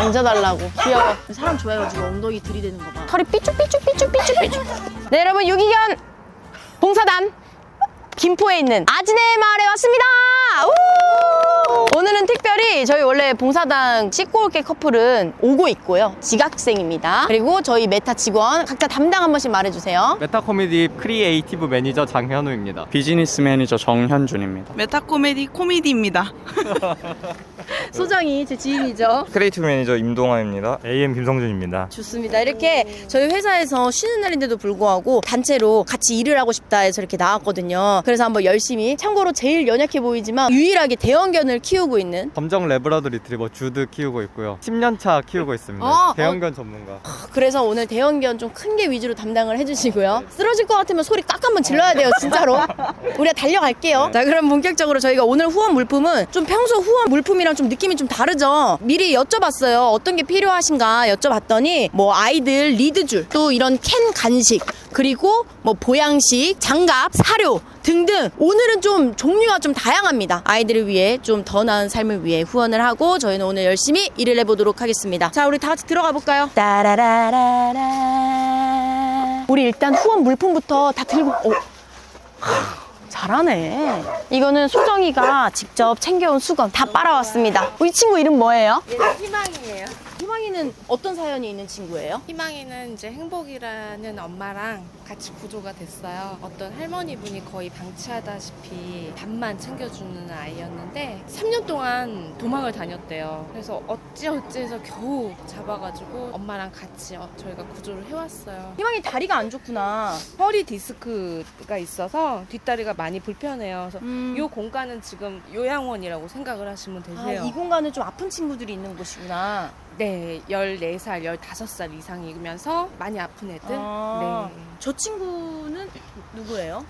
앉아달라고. 귀여워. 사람 좋아해가지고 엉덩이 들이대는 거 봐. 털이 삐쭉삐쭉삐쭉삐쭉삐쭉. 네, 여러분 유기견 봉사단 김포에 있는 아지네 마을에 왔습니다. 우! 오늘은 특별히 저희 원래 봉사단 씻고 올게 커플은 오고 있고요. 지각생입니다. 그리고 저희 메타 직원 각자 담당 한 번씩 말해주세요. 메타 코미디 크리에이티브 매니저 장현우입니다. 비즈니스 매니저 정현준입니다. 메타 코미디 코미디입니다. 소정이 제 지인이죠. 크리에이티브 매니저 임동환입니다. AM 김성준입니다. 좋습니다. 이렇게 저희 회사에서 쉬는 날인데도 불구하고 단체로 같이 일을 하고 싶다 해서 이렇게 나왔거든요. 그래서 한번 열심히 참고로 제일 연약해 보이지만 유일하게 대형견을 키우고 있는 검정 레브라드 리트리버 주드 키우고 있고요. 10년차 키우고 있습니다. 어, 대형견 전문가. 그래서 오늘 대형견 좀 큰 게 위주로 담당을 해주시고요. 쓰러질 것 같으면 소리 깍 한번 질러야 돼요, 진짜로. 우리가 달려갈게요. 자, 그럼 본격적으로 저희가 오늘 후원 물품은 좀 평소 후원 물품이랑 좀 느낌이 좀 다르죠. 미리 여쭤봤어요. 어떤 게 필요하신가 여쭤봤더니 뭐 아이들 리드줄, 또 이런 캔 간식, 그리고 뭐 보양식, 장갑, 사료 등등 오늘은 좀 종류가 좀 다양합니다. 아이들을 위해 좀 더 나은 삶을 위해 후원을 하고 저희는 오늘 열심히 일을 해보도록 하겠습니다. 자, 우리 다 같이 들어가 볼까요? 따라라라라. 우리 일단 후원 물품부터 다 들고. 어. 하, 잘하네. 이거는 소정이가 직접 챙겨온 수건 다 빨아왔습니다. 이 친구 이름 뭐예요? 얘는 희망이에요. 희망이는 어떤 사연이 있는 친구예요? 희망이는 이제 행복이라는 엄마랑 같이 구조가 됐어요. 어떤 할머니 분이 거의 방치하다시피 밥만 챙겨주는 아이였는데 3년 동안 도망을 다녔대요. 그래서 어찌 어찌 해서 겨우 잡아가지고 엄마랑 같이 어- 저희가 구조를 해왔어요. 희망이 다리가 안 좋구나. 허리 디스크가 있어서 뒷다리가 많이 불편해요. 그래서 음. 이 공간은 지금 요양원이라고 생각을 하시면 아, 되세요. 이 공간은 좀 아픈 친구들이 있는 곳이구나. 네, 14살, 15살 이상이면서 많이 아픈 애들. 아. 네. 저 친구는 누구예요?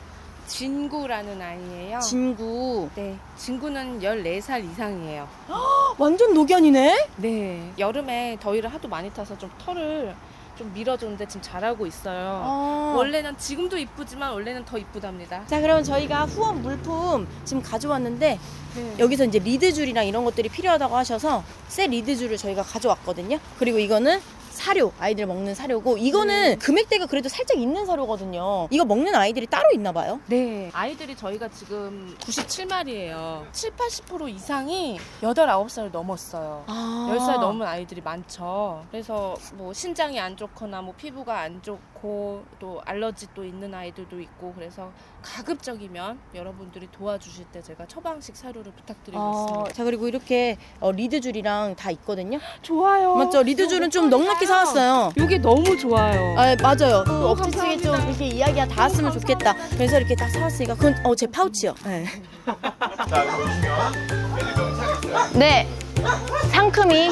진구라는 아이예요. 진구. 네, 진구는 14살 이상이에요. 완전 노견이네? 네, 여름에 더위를 하도 많이 타서 좀 털을 좀 밀어줬는데 지금 자라고 있어요. 어. 원래는 지금도 이쁘지만 원래는 더 이쁘답니다. 자, 그러면 저희가 후원 물품 지금 가져왔는데 네. 여기서 이제 리드줄이랑 이런 것들이 필요하다고 하셔서 새 리드줄을 저희가 가져왔거든요. 그리고 이거는 사료, 아이들 먹는 사료고 이거는 금액대가 그래도 살짝 있는 사료거든요. 이거 먹는 아이들이 따로 있나 봐요. 네, 아이들이 저희가 지금 97마리예요. 7, 80% 이상이 8, 9살을 넘었어요. 아. 10살 넘은 아이들이 많죠. 그래서 뭐 신장이 안 좋거나 뭐 피부가 안 좋고 또 알러지 또 있는 아이들도 있고 그래서 가급적이면 여러분들이 도와주실 때 제가 처방식 사료를 부탁드리고 어, 있습니다. 자 그리고 이렇게 어, 리드줄이랑 다 있거든요. 좋아요. 맞죠? 리드줄은 좀 넉넉 히 사왔어요. 이게 너무 좋아요. 아 맞아요. 그 어, 억지스게 좀. 이렇게 이야기가 닿았으면 좋겠다. 그래서 이렇게 딱 사왔으니까 그건 어 제 파우치요. 네. 네. 상큼이.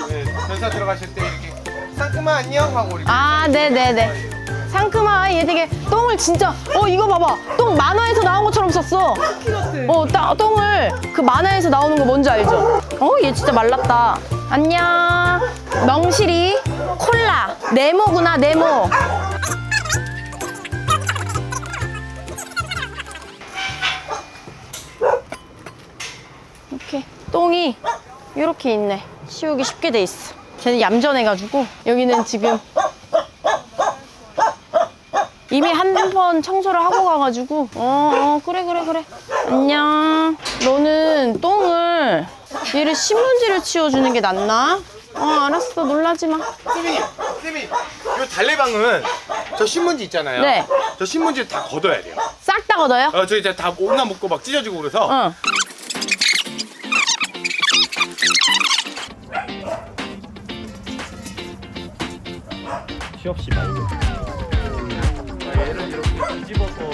회사 들어가실 때 이렇게 상큼아 안녕 하고 우리 아, 네네네. 상큼아, 얘 되게 똥을 진짜, 어, 이거 봐봐. 똥 만화에서 나온 것처럼 썼어. 어, 따, 똥을 그 만화에서 나오는 거 뭔지 알죠? 어, 얘 진짜 말랐다. 안녕. 멍실이, 콜라, 네모구나, 네모. 이렇게 똥이 이렇게 있네. 치우기 쉽게 돼 있어. 쟤는 얌전해가지고 여기는 지금 이미 한 번 청소를 하고 가가지고 어, 어 그래 그래 그래 안녕 너는 똥을 얘를 신문지를 치워주는 게 낫나? 어 알았어 놀라지 마 쌤이 쌤이 요 달래방은 저 신문지 있잖아요 네. 저 신문지를 다 걷어야 돼요 싹 다 걷어요? 어, 저 이제 다 오나 먹고 막 찢어지고 그래서 응 취업 시 말고. 얘를 이렇게 뒤집어서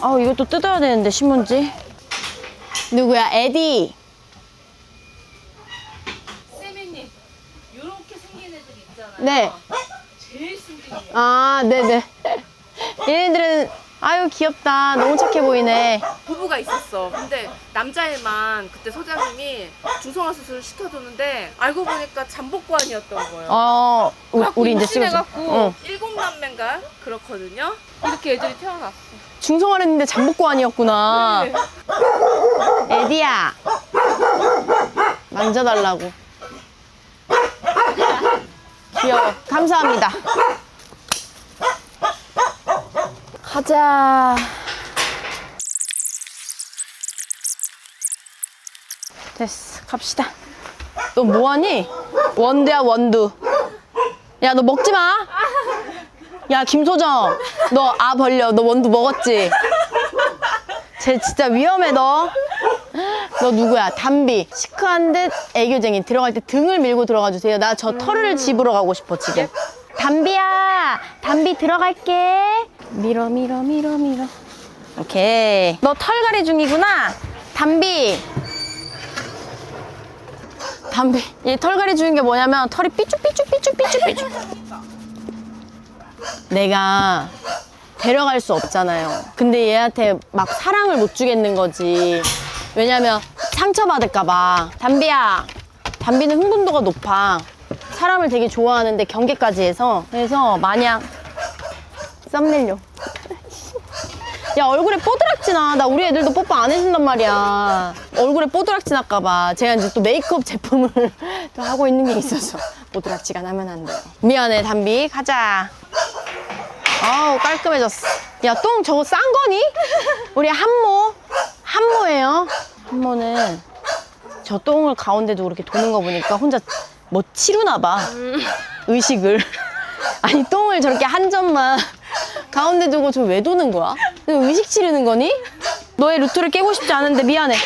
아 이것도 뜯어야 되는데 신문지 누구야 에디 세미님, 이렇게 생긴 애들 있잖아요. 네 제일 순둥이에요. 아, 네네. 얘네들은 아유 귀엽다. 너무 착해 보이네. 부부가 있었어. 근데 남자애만 그때 소장님이 중성화 수술을 시켜줬는데 알고 보니까 잠복관이었던 거예요. 어, 우, 우리 이제 찍어줘. 임신해갖고 응. 일곱 남매인가 그렇거든요. 이렇게 애들이 태어났어. 중성화했는데 잠복고환이었구나. 에디야. 만져달라고. 귀여워. 감사합니다. 가자. 됐어. 갑시다. 너 뭐하니? 원두야, 원두. 야, 너 먹지 마. 야, 김소정. 너 아 벌려. 너 원두 먹었지? 쟤 진짜 위험해, 너. 너 누구야? 담비. 시크한 듯 애교쟁이. 들어갈 때 등을 밀고 들어가 주세요. 나 저 털을 집으러 가고 싶어, 지금. 담비야. 담비 들어갈게. 밀어, 밀어, 밀어, 밀어. 오케이. 너 털갈이 중이구나. 담비. 담비. 얘 털갈이 중인 게 뭐냐면 털이 삐쭉삐쭉 삐쭉삐쭉 삐쭉. 내가 데려갈 수 없잖아요. 근데 얘한테 막 사랑을 못 주겠는 거지. 왜냐면 상처받을까봐. 담비야. 담비는 흥분도가 높아. 사람을 되게 좋아하는데 경계까지 해서. 그래서 마냥 썸네일용. 야 얼굴에 뽀드락지 나. 나 우리 애들도 뽀뽀 안 해준단 말이야. 얼굴에 뽀드락지 날까봐. 제가 이제 또 메이크업 제품을 또 하고 있는 게 있어서 뽀드락지가 나면 안 돼요. 미안해 담비. 가자. 아우 깔끔해졌어. 야 똥 저거 싼 거니? 우리 한모. 한모예요. 한모는 저 똥을 가운데 두고 이렇게 도는 거 보니까 혼자 뭐 치루나 봐. 의식을. 아니 똥을 저렇게 한 점만 가운데 두고 저 왜 도는 거야? 너 의식 치르는 거니? 너의 루트를 깨고 싶지 않은데 미안해.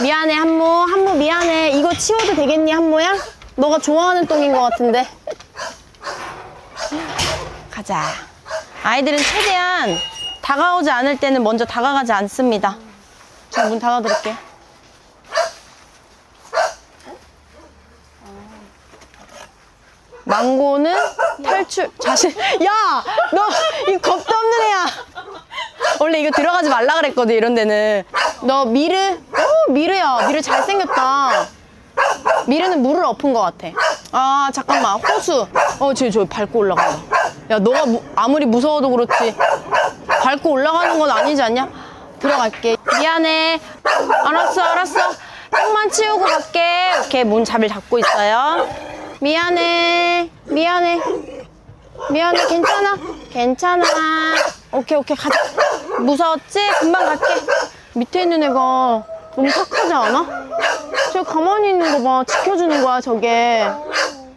미안해 한모 한모 미안해. 이거 치워도 되겠니 한모야? 너가 좋아하는 똥인 것 같은데. 가자. 아이들은 최대한 다가오지 않을 때는 먼저 다가가지 않습니다. 문 닫아드릴게요. 망고는 탈출 자신 야! 너 이 겁도 없는 애야! 원래 이거 들어가지 말라 그랬거든 이런 데는. 너 미르? 오 미르야. 미르 잘생겼다. 미르는 물을 엎은 것 같아. 아 잠깐만. 호수. 어저 저 밟고 올라가 야 너가 무- 아무리 무서워도 그렇지. 밟고 올라가는 건 아니지 않냐? 들어갈게 미안해. 알았어 알았어. 똥만 치우고 갈게. 오케이 문 잡을 잡고 있어요. 미안해. 미안해. 미안해. 괜찮아. 괜찮아. 오케이 오케이. 가자 무서웠지? 금방 갈게. 밑에 있는 애가 너무 착하지 않아? 저 가만히 있는 거 봐. 지켜주는 거야 저게.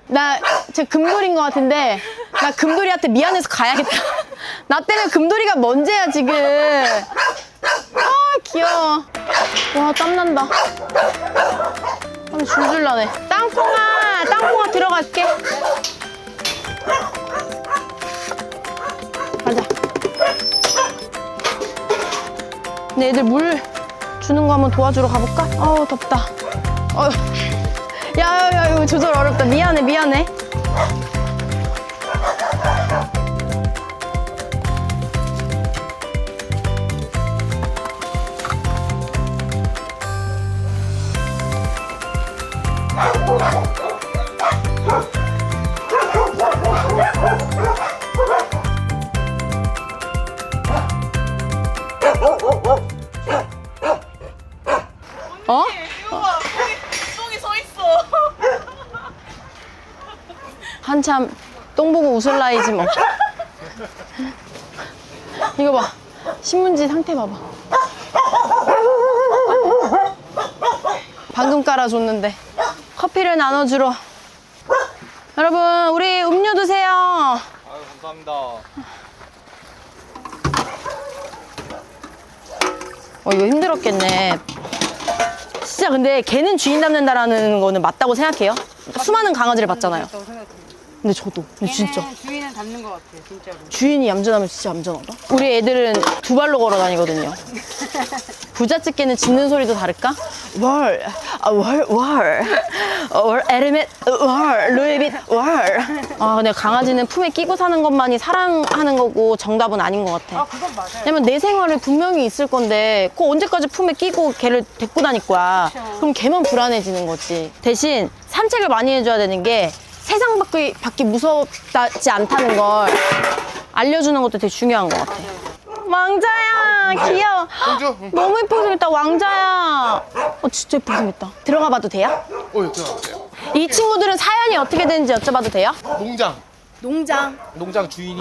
나쟤 금돌인 것 같은데 나 금돌이한테 미안해서 가야겠다. 나 때문에 금돌이가 먼저야 지금. 아 귀여워. 와 땀난다. 땀 줄줄 나네. 땅콩아 땅콩아 들어갈게. 가자. 근데 애들 물 주는 거 한번 도와주러 가볼까? 아우 덥다. 어휴 야야 야 이거 조절 어렵다. 미안해 미안해 참 똥 보고 웃을 나이지 뭐. 이거 봐. 신문지 상태 봐봐. 방금 깔아줬는데. 커피를 나눠주러. 여러분, 우리 음료 드세요. 아유 감사합니다. 어, 이거 힘들었겠네. 진짜 근데 걔는 주인 닮는다라는 거는 맞다고 생각해요? 수많은 강아지를 봤잖아요. 근데 저도. 근데 진짜. 주인은 닮는 것 같아요, 진짜로. 주인이 얌전하면 진짜 얌전하다. 우리 애들은 두 발로 걸어 다니거든요. 부잣집게는 짖는 소리도 다를까? 월, 아, 월, 월, 어, 월, 에르멧, 월, 루이빗, 월. 아, 근데 강아지는 품에 끼고 사는 것만이 사랑하는 거고 정답은 아닌 것 같아. 그건 맞아요. 왜냐면 내 생활에 분명히 있을 건데 그 언제까지 품에 끼고 걔를 데리고 다닐 거야. 그럼 걔만 불안해지는 거지. 대신 산책을 많이 해줘야 되는 게 세상 밖이, 밖이 무섭지 않다는 걸 알려주는 것도 되게 중요한 것 같아. 왕자야! 귀여워. 공주. 응. 너무 예쁘게 생겼다 왕자야. 어 진짜 예쁘게 생겼다. 들어가 봐도 돼요? 어, 들어가세요. 이 친구들은 사연이 어떻게 되는지 여쭤봐도 돼요? 농장. 농장. 농장 주인이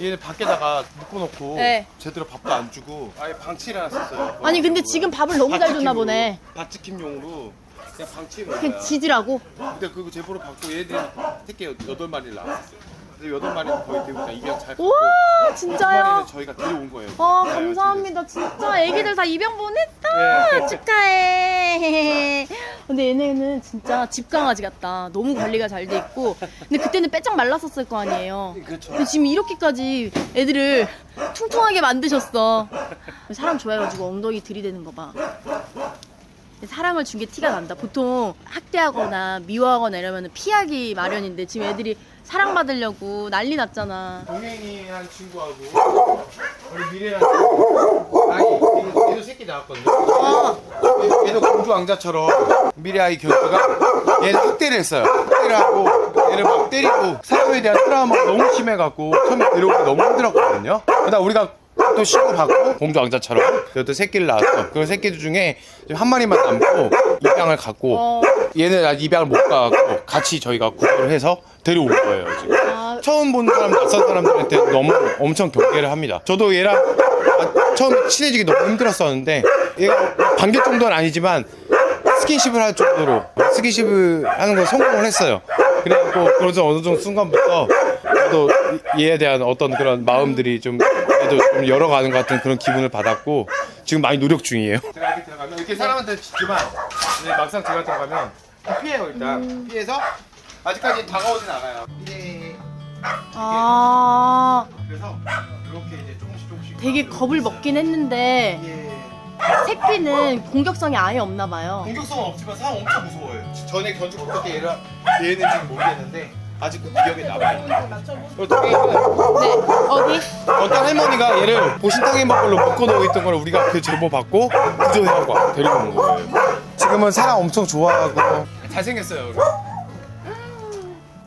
얘네 밖에다가 묶어놓고 네. 제대로 밥도 안 주고 아예 방치를 해놨었어요. 아니 근데 지금 밥을 너무 잘 줬나 보네. 밭지킴용으로 그냥 방치해 그 놓어요. 지지라고. 근데 그거 제보를 받고 얘들이 새끼 여덟 마리를 낳았어요. 여덟 마리는 거의 대부분 다 입양 잘 갔고 우와 두 진짜요? 마리는 저희가 데려온 거예요. 와 네, 감사합니다 진짜 애기들 다 입양 보냈다 네. 축하해 근데 얘네는 진짜 집강아지 같다 너무 관리가 잘 돼 있고 근데 그때는 빼짝 말랐었을 거 아니에요 그렇죠. 근데 지금 이렇게까지 애들을 퉁퉁하게 만드셨어 사람 좋아해가지고 엉덩이 들이대는 거봐 사랑을 준 게 티가 난다 보통 학대하거나 미워하거나 이러면 피하기 마련인데 지금 애들이 사랑받으려고 난리 났잖아 동행이 한 친구하고 우리 미래랑 아이 얘도, 새끼 낳았거든요. 얘- 얘도 공주 왕자처럼 미래 아이 교수가 얘는 학대를 했어요. 학대를 하고 얘를 막 때리고 사람에 대한 트라우마가 너무 심해갖고 처음에 데려오기 너무 힘들었거든요. 그러다 우리가 또 신고 받고 공주 왕자처럼 또 새끼를 낳았어. 그 새끼들 중에 한 마리만 남고 입양을 갖고 어. 얘는 아직 입양을 못 가고 같이 저희가 구조를 해서 데려온 거예요 지금. 아, 처음 본 사람, 낯선 사람들한테 너무 엄청 경계를 합니다. 저도 얘랑 아, 처음에 친해지기 너무 힘들었었는데 얘가 반격 정도는 아니지만 스킨십을 할 정도로 스킨십을 하는 걸 성공을 했어요. 그래갖고 그래서 어느 정도 순간부터 저도 얘에 대한 어떤 그런 마음들이 좀 그래도 좀 열어가는 것 같은 그런 기분을 받았고 지금 많이 노력 중이에요. 제가 이렇게 들어가면 이렇게 사람한테 짖지만 이제 막상 제가 들어가면 피해요 일단 피해서 아직까지 다가오진 않아요. 예. 아 그래서 이렇게 이제 조금씩 조금씩 되게 겁을 먹긴 했는데 예. 새끼는 공격성이 아예 없나 봐요. 공격성은 없지만 사람 엄청 무서워요. 전에 견주 어떻게 얘를 얘는 지금 모르겠는데 아직 그 기억에 남아요. 동행이는 네 어디? 어떤 할머니가 얘를 보신탕에 먹으로 묶어놓고 있던 걸 우리가 그 제보 받고 구조해하고 데리고 온 거예요. 지금은 사람 엄청 좋아하고 잘생겼어요.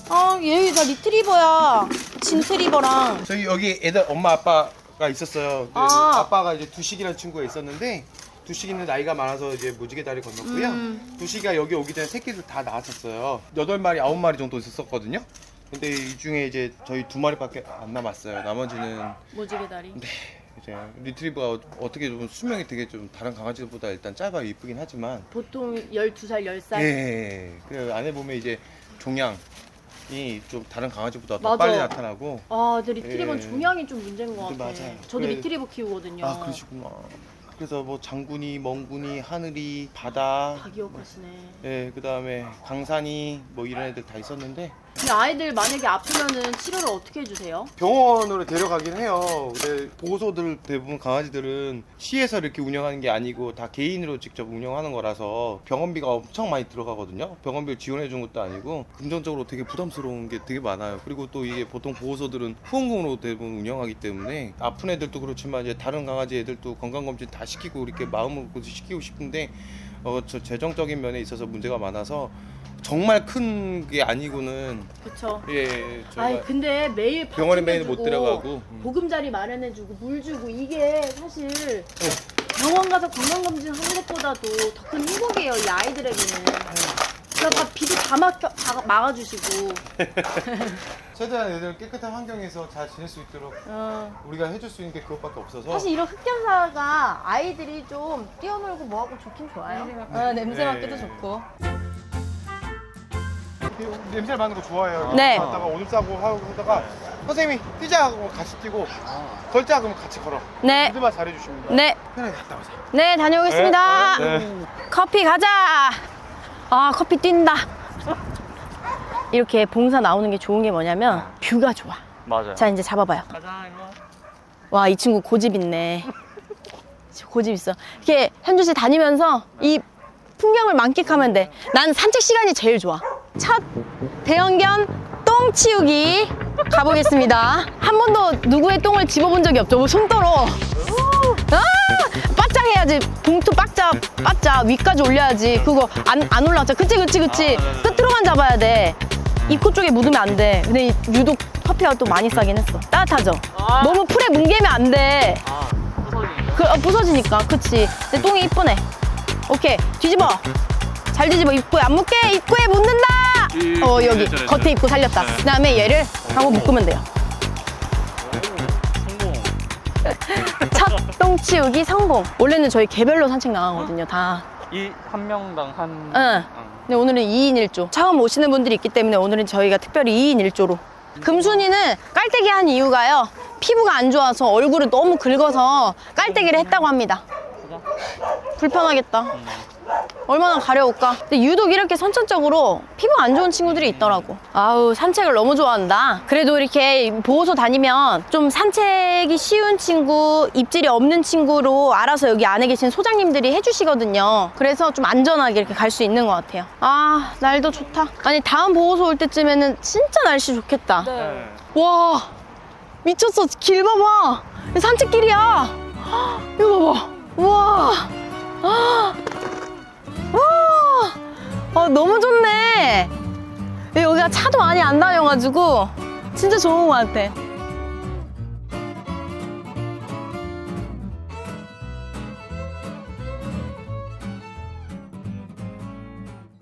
아얘 나 리트리버야. 진트리버랑. 저희 여기 애들 엄마 아빠가 있었어요. 그 아. 아 빠가 이제 두식이라는 친구가 있었는데 두식이는 나이가 많아서 이제 무지개 다리 건넜고요. 음. 두식이가 여기 오기 전에 새끼들 다 낳았었어요. 여덟 마리, 아홉 마리 정도 있었거든요. 근데 이 중에 이제 저희 두 마리밖에 안 남았어요. 나머지는 무지개 다리. 이제 리트리버가 어떻게 보면 수명이 되게 좀 다른 강아지들보다 일단 짧아 이쁘긴 하지만 보통 12살, 10살. 예. 그 안에 보면 이제 종양이 좀 다른 강아지보다 더 맞아. 빨리 나타나고 아, 근데 리트리버는 예. 종양이 좀 문제인 것 같아. 맞아요. 저도 그래. 리트리버 키우거든요. 아 그러시구나. 그래서 뭐 장군이, 멍군이, 하늘이, 바다, 다 기억하시네. 예, 그 다음에 광산이 뭐 이런 애들 다 있었는데 근데 아이들 만약에 아프면은 치료를 어떻게 해주세요? 병원으로 데려가긴 해요. 근데 보호소들 대부분 강아지들은 시에서 이렇게 운영하는 게 아니고 다 개인으로 직접 운영하는 거라서 병원비가 엄청 많이 들어가거든요. 병원비를 지원해 준 것도 아니고 금전적으로 되게 부담스러운 게 되게 많아요. 그리고 또 이게 보통 보호소들은 후원금으로 대부분 운영하기 때문에 아픈 애들도 그렇지만 이제 다른 강아지 애들도 건강검진 다 시키고 이렇게 먹고 시키고 싶은데 어, 저 재정적인 면에 있어서 문제가 많아서 정말 큰 게 아니고는 그쵸. 예 저희가 아이, 근데 매일 밥 병원에 매일 못 들어가고 음. 보금자리 마련해주고 물 주고 이게 사실 병원 가서 건강검진 하는 것보다도 더 큰 행복이에요 이 아이들에게는 그래서 다 비도 다 막혀, 다 막아주시고 최대한 애들 깨끗한 환경에서 잘 지낼 수 있도록 어. 우리가 해줄 수 있는 게 그것밖에 없어서 사실 이런 흑견사가 아이들이 좀 뛰어놀고 뭐하고 좋긴 좋아요 어, 냄새 맡기도 네. 좋고 냄새 맡는 거 좋아해요. 네. 갔다가 오줌 싸고 하고 하다가 선생님이 뛰자 하고 같이 뛰고 걸자 그러면 같이 걸어. 네. 그들만 잘해주십니다. 네, 편하게 갔다 오세요. 네 다녀오겠습니다 네. 네. 커피 가자 아 커피 뛴다 이렇게 봉사 나오는 게 좋은 게 뭐냐면 뷰가 좋아 맞아요. 자 이제 잡아봐요 가자 이모. 와이 친구 고집 있네 고집 있어 이렇게 현주 씨 다니면서 이 풍경을 만끽하면 돼 난 산책 시간이 제일 좋아 첫 대형견 똥 치우기 가보겠습니다 한 번도 누구의 똥을 집어본 적이 없죠 뭐 손 떨어 아 바짝 해야지 봉투 바짝 바짝 위까지 올려야지 그거 안, 안 올라왔죠 그치 그치 그치 끝으로만 잡아야 돼 입구 쪽에 묻으면 안 돼. 근데 이- 유독 커피가 또 많이 싸긴 했어. 따뜻하죠? 너무 풀에 뭉개면 안 돼. 아. 그, 어, 부서지니까. 그치. 내 똥이 이쁘네. 오케이. 뒤집어. 잘 뒤집어. 입구에 안 묶게. 입구에 묻는다! 어, 여기. 겉에 입구 살렸다. 그 다음에 얘를 한번 묶으면 돼요. 첫똥 치우기 성공. 원래는 저희 개별로 산책 나가거든요, 다. 이 한 명당 한. 응. 근데 오늘은 2인 1조. 처음 오시는 분들이 있기 때문에 오늘은 저희가 특별히 2인 1조로. 금순이는 깔때기 한 이유가요. 피부가 안 좋아서 얼굴을 너무 긁어서 깔때기를 했다고 합니다. 불편하겠다. 얼마나 가려울까? 근데 유독 이렇게 선천적으로 피부가 안 좋은 친구들이 있더라고. 아우, 산책을 너무 좋아한다. 그래도 이렇게 보호소 다니면 좀 산책이 쉬운 친구, 입질이 없는 친구로 알아서 여기 안에 계신 소장님들이 해주시거든요. 그래서 좀 안전하게 이렇게 갈 수 있는 것 같아요. 아, 날도 좋다. 아니, 다음 보호소 올 때쯤에는 진짜 날씨 좋겠다. 와, 미쳤어. 길 봐봐. 산책길이야. 헉, 이거 봐봐. 우와. 아, 와, 아, 너무 좋네. 여기가 차도 많이 안 다녀가지고 진짜 좋은 것 같아.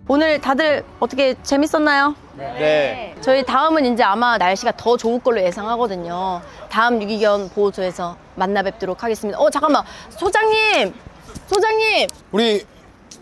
오늘 다들 어떻게 재밌었나요? 네. 저희 다음은 이제 아마 날씨가 더 좋을 걸로 예상하거든요. 다음 유기견 보호소에서 만나 뵙도록 하겠습니다. 어, 잠깐만. 소장님! 소장님! 우리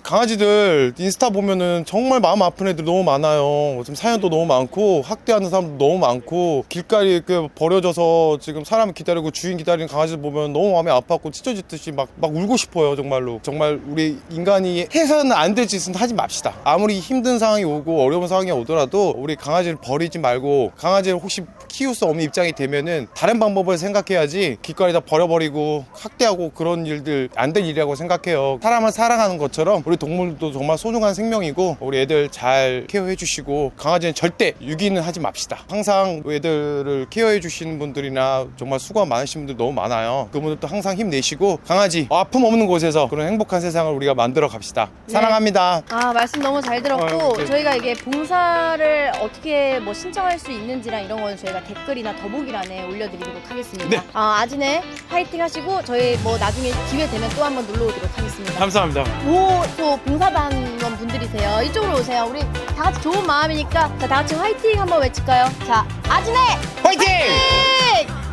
강아지들 인스타 보면은 정말 마음 아픈 애들 너무 많아요. 지금 사연도 너무 많고 학대하는 사람도 너무 많고 길가에 이렇게 버려져서 지금 사람 기다리고 주인 기다리는 강아지들 보면 너무 마음이 아팠고 찢어지듯이 막, 막 울고 싶어요 정말로. 정말 우리 인간이 해서는 안 될 짓은 하지 맙시다. 아무리 힘든 상황이 오고 어려운 상황이 오더라도 우리 강아지를 버리지 말고 강아지를 혹시 키울 수 없는 입장이 되면은 다른 방법을 생각해야지 길거리에다 버려버리고 학대하고 그런 일들 안 될 일이라고 생각해요. 사람을 사랑하는 것처럼 우리 동물도 정말 소중한 생명이고 우리 애들 잘 케어해 주시고 강아지는 절대 유기는 하지 맙시다. 항상 애들을 케어해 주시는 분들이나 정말 수고가 많으신 분들 너무 많아요. 그분들도 항상 힘내시고 강아지 아픔 없는 곳에서 그런 행복한 세상을 우리가 만들어 갑시다. 사랑합니다. 아, 말씀 너무 잘 들었고, 아유, 네. 저희가 이게 봉사를 어떻게 뭐 신청할 수 있는지랑 이런 건 저희가 댓글이나 더보기란에 올려드리도록 하겠습니다. 네. 아, 아진에 화이팅 하시고, 저희 뭐 나중에 기회 되면 또 한번 놀러 오도록 하겠습니다. 감사합니다. 보 호소 봉사단원 분들이세요. 이쪽으로 오세요. 우리 다 같이 좋은 마음이니까 자, 다 같이 화이팅 한번 외칠까요? 자, 아진에 화이팅! 화이팅!